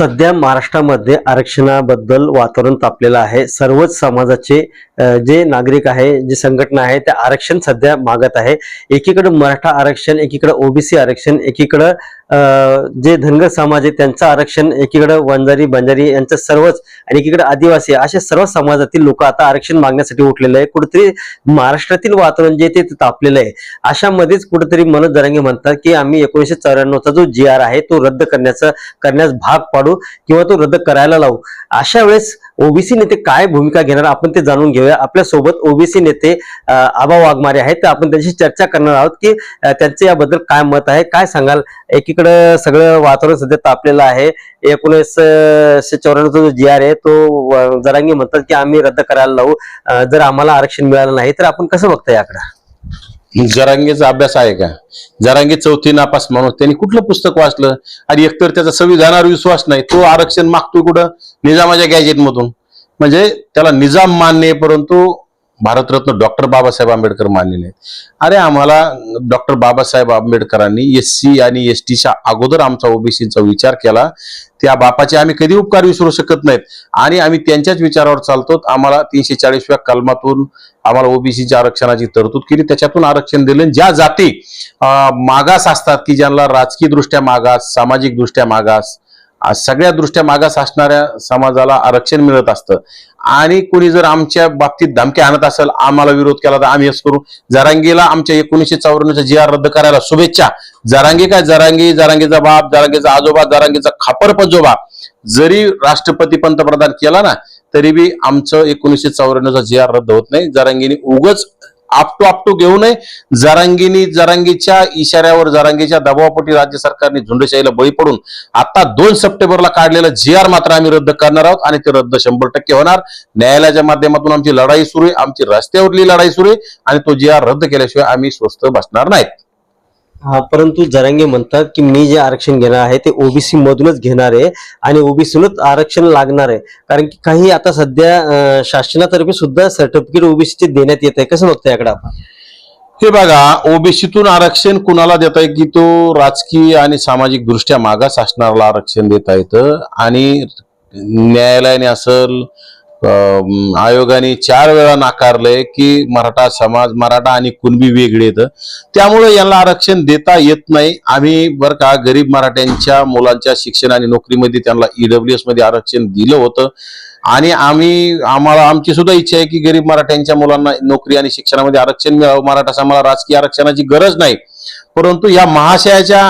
सध्या महाराष्ट्रामध्ये आरक्षणाबद्दल वातावरण तापलेलं आहे. सर्वच समाजाचे जे नागरिक आहे जे संघटना आहे ते आरक्षण सध्या मागत आहे. एकीकडे मराठा आरक्षण एकीकडे ओबीसी आरक्षण एकीकडे जे धनगर समाज आहे त्यांचं आरक्षण एकीकडे वंजारी बंजारी यांचं सर्वच आणि एकीकडे आदिवासी अशा सर्व समाजातील लोक आता आरक्षण मागण्यासाठी उठलेले आहे कुठेतरी महाराष्ट्रातील वातावरण जे ते तापलेलं आहे. अशामध्येच कुठेतरी मनोज जरांगे म्हणतात की आम्ही एकोणीसशे चौऱ्याण्णवचा जो जी आर आहे तो रद्द करण्याचा करण्यास भाग पाडू किंवा तो रद्द करायला लावू. अशा वेळेस ओबीसी नेते काय भूमिका घेणार आपण ते जाणून घेऊया. आपल्यासोबत ओबीसी नेते आबा वाघमारे आहेत. तर आपण त्यांची चर्चा करणार आहोत की अ, त्यांचे याबद्दल काय मत आहे काय सांगाल? एकीकडं सगळं वातावरण सध्या तापलेलं आहे. एकोणीसशे चौऱ्याण्णवचा जो जी आर आहे तो जरांगी म्हणतात की आम्ही रद्द करायला लावू. जर आम्हाला आरक्षण मिळालं नाही तर आपण कसं बघता याकडं? जरांगेचा अभ्यास आहे का? जरांगे चौथी नापास माणूस त्यांनी कुठलं पुस्तक वाचलं? आणि एकतर त्याचा संविधानावर विश्वास नाही तो आरक्षण मागतोय कुठं? निजामाच्या गॅजेट मधून म्हणजे त्याला निजाम मान्य परंतु भारतरत्न डॉक्टर बाबासाहेब आंबेडकर मान्य नाहीत अरे आम्हाला डॉक्टर बाबासाहेब आंबेडकरांनी एस सी आणि एस टीच्या अगोदर आमचा ओबीसीचा विचार केला. त्या बापाचे आम्ही कधी उपकार विसरू शकत नाहीत. आणि आम्ही त्यांच्याच विचारावर चालतो आम्हाला तीनशे चाळीसव्या कलमातून आम्हाला ओबीसीच्या आरक्षणाची तरतूद केली. त्याच्यातून आरक्षण दिलं. ज्या जाती मागास असतात की ज्यांना राजकीयदृष्ट्या मागास सामाजिकदृष्ट्या मागास सगळ्या दृष्ट्या मागास असणाऱ्या समाजाला आरक्षण मिळत असतं. आणि कोणी जर आमच्या बाबतीत धमक्या आणत असेल आम्हाला विरोध केला तर आम्ही हेच करू. जरांगीला आमच्या एकोणीसशे चौऱ्याण्णवचा जी आर रद्द करायला शुभेच्छा. जरांगी काय? जरांगी जरांगीचा बाप जरांगीचा आजोबा जरांगीचा खापर पजोबा. जरी राष्ट्रपती पंतप्रधान केला ना तरी बी आमचं एकोणीसशे चौऱ्याण्णवचा जी आर रद्द होत नाही. जरांगीने उगच आपटू आपटू घेऊ नये. जरांगीनी जरांगीच्या इशाऱ्यावर जरांगीच्या दबावापोटी राज्य सरकारने झुंडशाहीला बळी पडून आता दोन सप्टेंबरला काढलेलं जी आर मात्र आम्ही रद्द करणार आहोत आणि ते रद्द शंभर टक्के होणार. न्यायालयाच्या माध्यमातून आमची लढाई सुरू आहे आमची रस्त्यावरली लढाई सुरू आहे आणि तो जी आर रद्द केल्याशिवाय आम्ही स्वस्त बसणार नाहीत. परंतु जरांगे म्हणतात की मी जे आरक्षण घेणार आहे ते ओबीसी मधूनच घेणार आहे आणि ओबीसीनच आरक्षण लागणार आहे. कारण की काही आता सध्या शासनातर्फे सुद्धा सर्टिफिकेट ओबीसीचे देण्यात येत आहे. कसं बघता याकडे आपण? हे बघा ओबीसीतून आरक्षण कुणाला देता येईल की तो राजकीय आणि सामाजिक दृष्ट्या मागास असणाऱ्याला आरक्षण देता येतं. आणि न्यायालयाने असेल आयोगाने चार वेळा नाकारलंय की मराठा समाज मराठा आणि कुणबी वेगळे येतं त्यामुळे यांना आरक्षण देता येत नाही. आम्ही बरं का गरीब मराठ्यांच्या मुलांच्या शिक्षण आणि नोकरीमध्ये त्यांना ईडब्ल्यू एसमध्ये आरक्षण दिलं होतं. आणि आम्ही आम्हाला आमची सुद्धा इच्छा आहे की गरीब मराठ्यांच्या मुलांना नोकरी आणि शिक्षणामध्ये आरक्षण मिळावं. मराठा समाजाला राजकीय आरक्षणाची गरज नाही. परंतु या महाशयाच्या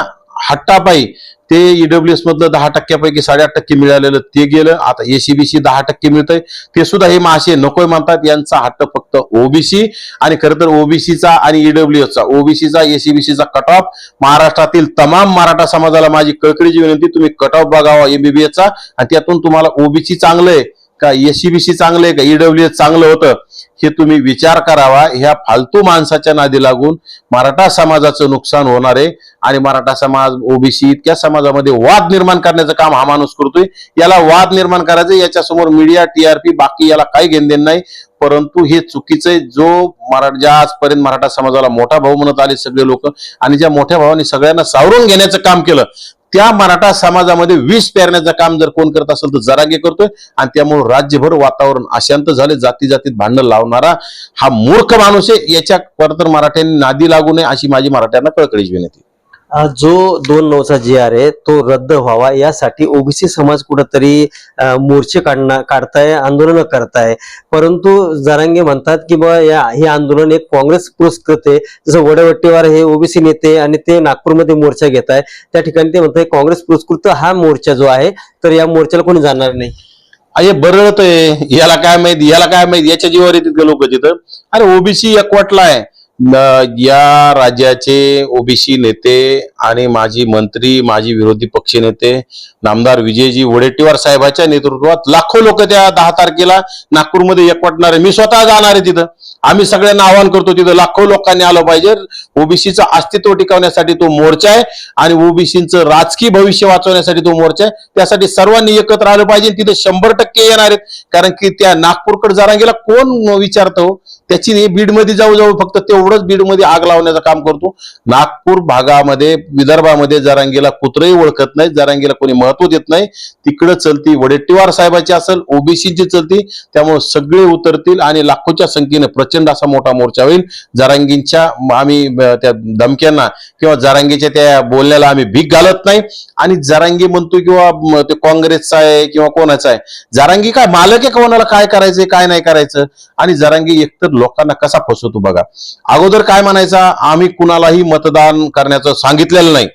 हट्टापायी ते ईडब्ल्यू एस मधलं दहा टक्क्यापैकी साडेआठ टक्के मिळालेलं ते गेलं. आता एसीबीसी दहा टक्के मिळतंय. ते सुद्धा हे महाशय नकोय म्हणतात. यांचा हट्ट फक्त ओबीसी आणि खरं तर ओबीसीचा आणि ईडब्ल्यूएसचा ओबीसीचा एसीबीसीचा कट ऑफ महाराष्ट्रातील तमाम मराठा समाजाला माझी कळकळीची विनंती तुम्ही कट ऑफ बघावा एमबीबीएसचा आणि त्यातून तुम्हाला ओबीसी चांगलं आहे का एसीबीसी चांगलं आहे का? ईडब्ल्यू एस चांगलं होतं? हे तुम्ही विचार करावा. ह्या फालतू माणसाच्या नादी लागून मराठा समाजाचं नुकसान होणार आहे आणि मराठा समाज ओबीसी इतक्या समाजामध्ये वाद निर्माण करण्याचं काम हा माणूस करतोय. याला वाद निर्माण करायचं याच्यासमोर मीडिया टीआरपी बाकी याला काही घेणदेण नाही. परंतु हे चुकीचं आहे. जो मराठा ज्या आजपर्यंत मराठा समाजाला मोठा भाऊ म्हणत आले सगळे लोक आणि ज्या मोठ्या भावाने सगळ्यांना सावरून घेण्याचं काम केलं त्या मराठा समाजामध्ये विष पेरण्याचं काम जर कोण करत असेल तर जरागे करतोय. आणि त्यामुळे राज्यभर वातावरण अशांत झाले जाती जातीत भांडण लावणारा हा मूर्ख माणूस आहे. याच्या वर तर मराठ्यांनी नादी लागू नये अशी माझी मराठ्यांना कळकळीची विनंती जो दोन नऊचा जी आर आहे तो रद्द व्हावा. यासाठी ओबीसी समाज कुठंतरी मोर्चे काढणार काढताय आंदोलन करताय. परंतु जरांगे म्हणतात की बा या हे आंदोलन एक काँग्रेस पुरस्कृत आहे. जसं वडवट्टीवार हे ओबीसी नेते आणि ते नागपूरमध्ये मोर्चा घेत आहे. त्या ठिकाणी ते म्हणतात काँग्रेस पुरस्कृत हा मोर्चा जो आहे तर या मोर्चाला कोणी जाणार नाही. अरे बरळत आहे याला काय माहिती? याला काय माहिती? याच्या जीवावर येतात लोक तिथं? अरे ओबीसी एकवटला आहे. या राज्याचे ओबीसी नेते आणि माजी मंत्री माजी विरोधी पक्ष नेते नामदार विजयजी वडेट्टीवार साहेबाच्या नेतृत्वात लाखो लोक त्या दहा तारखेला नागपूरमध्ये एकवटणार. आहे मी स्वतः जाणार आहे तिथं. आम्ही सगळ्यांना आवाहन करतो तिथं लाखो लोकांनी आलं पाहिजे. ओबीसीचं अस्तित्व टिकवण्यासाठी तो मोर्चा आहे आणि ओबीसीचं राजकीय भविष्य वाचवण्यासाठी तो मोर्चा आहे. त्यासाठी सर्वांनी एकत्र आलं पाहिजे तिथे शंभर टक्के येणार आहेत. कारण की त्या नागपूरकडे जारांगीला कोण विचारतो त्याची नाही बीडमध्ये जाऊ जाऊ फक्त तेवढंच बीडमध्ये आग लावण्याचं काम करतो. नागपूर भागामध्ये विदर्भामध्ये जरांगीला कुत्रही ओळखत नाही जारांगीला कोणी महत्त्व देत नाही. तिकडं चलती वडेट्टीवार साहेबाची असेल ओबीसीची चलती त्यामुळे सगळे उतरतील आणि लाखोच्या संख्येने प्रचंड असा मोठा मोर्चा होईल. जारांगींच्या आम्ही त्या धमक्यांना किंवा जारांगीच्या त्या बोलण्याला आम्ही भीक घालत नाही. आणि जरांगी म्हणतो किंवा ते काँग्रेसचा आहे किंवा कोणाचा आहे. जारांगी काय मालक आहे कोणाला काय करायचंय काय नाही करायचं? आणि जरांगी एकतर लोकांना कसा फसवतो बघा. अगोदर काय म्हणायचा? आम्ही कुणालाही मतदान करण्याचं सांगितलेलं नाही.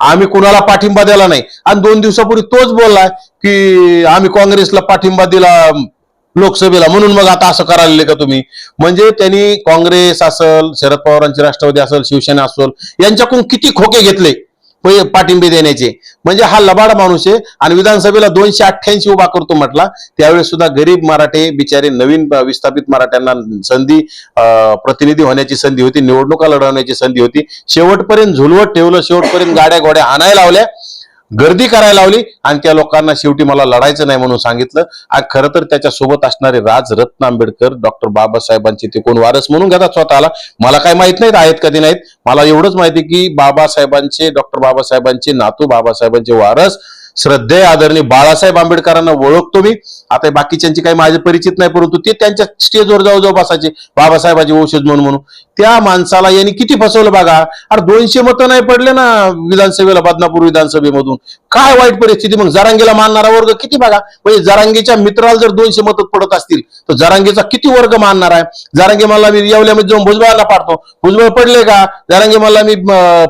आम्ही कुणाला पाठिंबा दिला नाही. आणि दोन दिवसापूर्वी तोच बोललाय की आम्ही काँग्रेसला पाठिंबा दिला लोकसभेला म्हणून मग आता असं करायला का तुम्ही? म्हणजे त्यांनी काँग्रेस असल शरद पवारांची राष्ट्रवादी असेल शिवसेना असेल यांच्याकडून किती खोके घेतले? पाठिंबे देण्याचे. म्हणजे हा लबाड माणूस आहे आणि विधानसभेला दोनशे अठ्ठ्याऐंशी उभा करतो म्हटला त्यावेळेस सुद्धा गरीब मराठे बिचारे नवीन विस्थापित मराठ्यांना संधी अं, प्रतिनिधी होण्याची संधी होती निवडणुका लढवण्याची संधी होती. शेवटपर्यंत झुलवत ठेवलं शेवटपर्यंत गाड्या गोड्या आणायला लावल्या. गर्दी करायला लावली आणि त्या लोकांना शेवटी मला लढायचं नाही म्हणून सांगितलं. आणि खरं तर त्याच्यासोबत असणारे राज रत्न आंबेडकर डॉक्टर बाबासाहेबांचे ते कोण वारस म्हणून घेतात स्वतःला. मला काय माहीत नाहीत आहेत कधी नाहीत. मला एवढंच माहिती की बाबासाहेबांचे डॉक्टर बाबासाहेबांचे नातू बाबासाहेबांचे वारस श्रद्धेय आदरणीय बाळासाहेब आंबेडकरांना ओळखतो मी. आता बाकीच्यांची काही माझे परिचित नाही परंतु ते त्यांच्या स्टेजवर जाऊ जाऊ बसायचे. बाबासाहेबाचे वंशज म्हणून म्हणून. त्या माणसाला यांनी किती फसवलं बघा. अरे दोनशे मतं नाही पडले ना विधानसभेला बदनापूर विधानसभेमधून. काय वाईट परिस्थिती. मग जरांगीला मानणारा वर्ग किती बघा. म्हणजे जरांगीच्या मित्राला जर दोनशे मतं पडत असतील तर जरांगीचा किती वर्ग मानणार आहे? जरांगी मला मी येवल्यामध्ये जाऊन भुजबळाला पाडतो. भुजबळ पडले का? जरांगी मला मी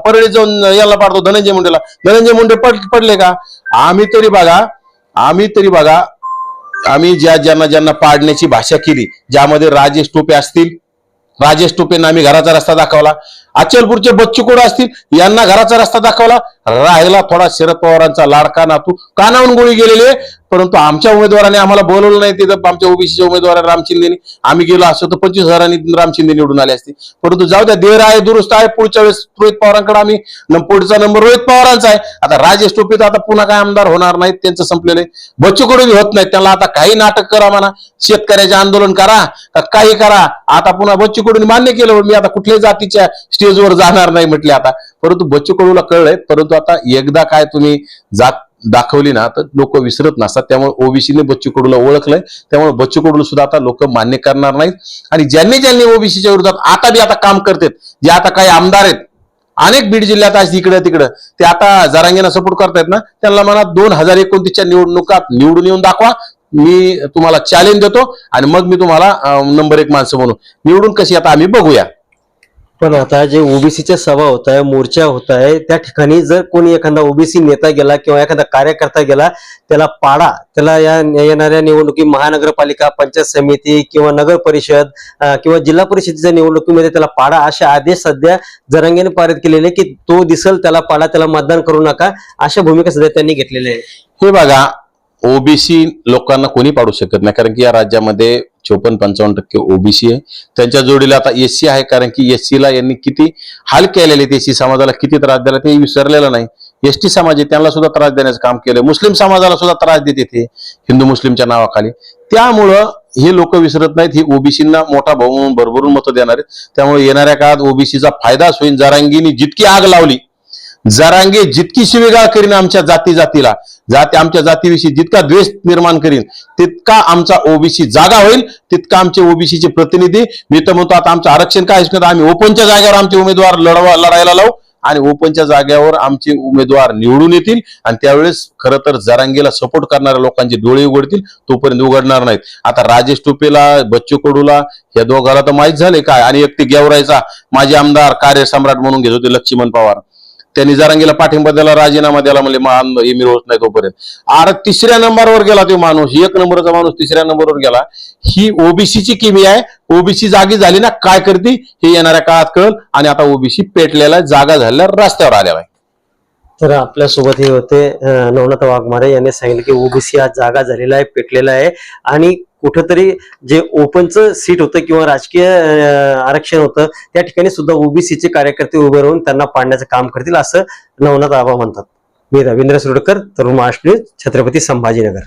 परळी जाऊन याला पाडतो धनंजय मुंडेला. धनंजय मुंडे पडले का? आम्ही तरी बघा आम्ही तरी बघा आम्ही ज्या ज्यांना ज्यांना पाडण्याची भाषा केली ज्यामध्ये राजेश टोपे असतील राजेश टोपेंना आम्ही घराचा रस्ता दाखवला अचलपूरचे बच्चू कोड असतील यांना घराचा रस्ता दाखवला राहिला थोडा शरद पवारांचा लाडका नातू कानावून गोळी गेलेले परंतु आमच्या उमेदवाराने आम्हाला बोलवलं नाही तिथं. आमच्या ओबीसीच्या उमेदवार राम शिंदेनी आम्ही गेलो असतो तर पंचवीस हजारांनी राम शिंदे निवडून आले असते. परंतु जाऊ द्या देर आहे दुरुस्त आहे. पुढच्या वेळेस रोहित पवारांकडे आम्ही पुढचा नंबर रोहित पवारांचा आहे. आता राजेश टोपे तर आता पुन्हा काय आमदार होणार नाहीत त्यांचं संपलेलं आहे. बच्चू कडू होत नाही त्यांना आता काही नाटक करा म्हणा. शेतकऱ्याचे आंदोलन करा का काही करा. आता पुन्हा बच्चू कडून मान्य केलं मी आता कुठल्याही जातीच्या स्टेजवर जाणार नाही म्हटले आता. परंतु बच्चू कडूला कळलंय परंतु आता एकदा काय तुम्ही जात दाखवली ना तर लोक विसरत नसतात. त्यामुळे ओबीसीने बच्चू कडूला ओळखलंय. त्यामुळे बच्चू कडूला सुद्धा आता लोक मान्य करणार नाहीत. आणि ज्यांनी ज्यांनी ओबीसीच्या विरोधात आता बी आता काम करतात जे आता काही आमदार आहेत अनेक बीड जिल्ह्यात आज इकडं तिकडं ते आता जरांगेना सपोर्ट करतायत ना त्यांना म्हणा दोन हजार एकोणतीसच्या निवडणुकात निवडून येऊन दाखवा. मी तुम्हाला चॅलेंज देतो आणि मग मी तुम्हाला नंबर एक माणसं म्हणून. निवडून कशी आता आम्ही बघूया. पण आता जे ओबीसीच्या सभा होत आहे मोर्चा होत आहे त्या ठिकाणी जर कोणी एखादा ओबीसी नेता गेला किंवा एखादा कार्यकर्ता गेला त्याला पाडा त्याला या येणाऱ्या निवडणुकी महानगरपालिका पंचायत समिती किंवा नगर परिषद किंवा जिल्हा परिषदेच्या निवडणुकीमध्ये त्याला पाडा असे आदेश सध्या जरांगेने पारित केलेले की तो दिसल त्याला पाडा त्याला मतदान करू नका अशा भूमिका सध्या त्यांनी घेतलेल्या आहे हे बघा ओबीसी लोकांना कोणी पाडू शकत नाही कारण की या राज्यामध्ये चोपन्न पंचावन्न टक्के ओबीसी आहे. त्यांच्या जोडीला आता एससी आहे कारण की एससी ला यांनी किती हाल केलेले आहेत एससी समाजाला किती त्रास दिला ते विसरलेलं नाही. एसटी समाज आहे त्यांना सुद्धा त्रास देण्याचं काम केलं मुस्लिम समाजाला सुद्धा त्रास देते ते हिंदू मुस्लिमच्या नावाखाली. त्यामुळं हे लोक विसरत नाहीत हे ओबीसींना मोठा भाऊ म्हणून भरभरून मतं देणार आहेत. त्यामुळे येणाऱ्या काळात ओबीसीचा फायदाच होईल जारांगीनी जितकी आग लावली जरांगे जितकी शिवेगाळ करीन आमच्या जाती जातीला जाती आमच्या जातीविषयी जितका द्वेष निर्माण करीन तितका आमचा ओबीसी जागा होईल तितका आमचे ओबीसीचे प्रतिनिधी. मी तर म्हणतो आता आमचं आरक्षण काय असणार? आम्ही ओपनच्या जागेवर आमचे उमेदवार लढवा लढायला लावू आणि ओपनच्या जागेवर आमचे उमेदवार निवडून येतील आणि त्यावेळेस खरं तर जरांगेला सपोर्ट करणाऱ्या लोकांचे डोळे उघडतील तोपर्यंत उघडणार नाहीत. आता राजेश टोपेला बच्चू कडूला या दोघाला तर माहीत झाले काय? आणि एक ते गेवरायचा माजी आमदार कार्यसम्राट म्हणून घेत होते लक्ष्मण पवार. त्यांनी जरांगीला पाठिंबा दिला राजीनामा दिला म्हणजे मान हे मी होत नाही तोपर्यंत. अरे तिसऱ्या नंबरवर गेला तो माणूस एक नंबरचा माणूस तिसऱ्या नंबरवर गेला. ही ओबीसीची किमी आहे ओबीसी जागी झाली ना काय करते? हे येणाऱ्या काळात कळ आणि आता ओबीसी पेटलेला जागा झालेला रस्त्यावर आलेला आहे तर आपल्यासोबत हे होते नवनाथ वाघमारे. यांनी सांगितलं की ओबीसी आज जागा झालेला आहे पेटलेला आहे. आणि कुठंतरी जे ओपनचं सीट होतं किंवा राजकीय आरक्षण होतं त्या ठिकाणी सुद्धा ओबीसीचे कार्यकर्ते उभे राहून त्यांना पाडण्याचं काम करतील असं नवनाथ आबा म्हणतात. मी रवींद्र सुरडकर तरुण महाराष्ट्र न्यूज छत्रपती संभाजीनगर.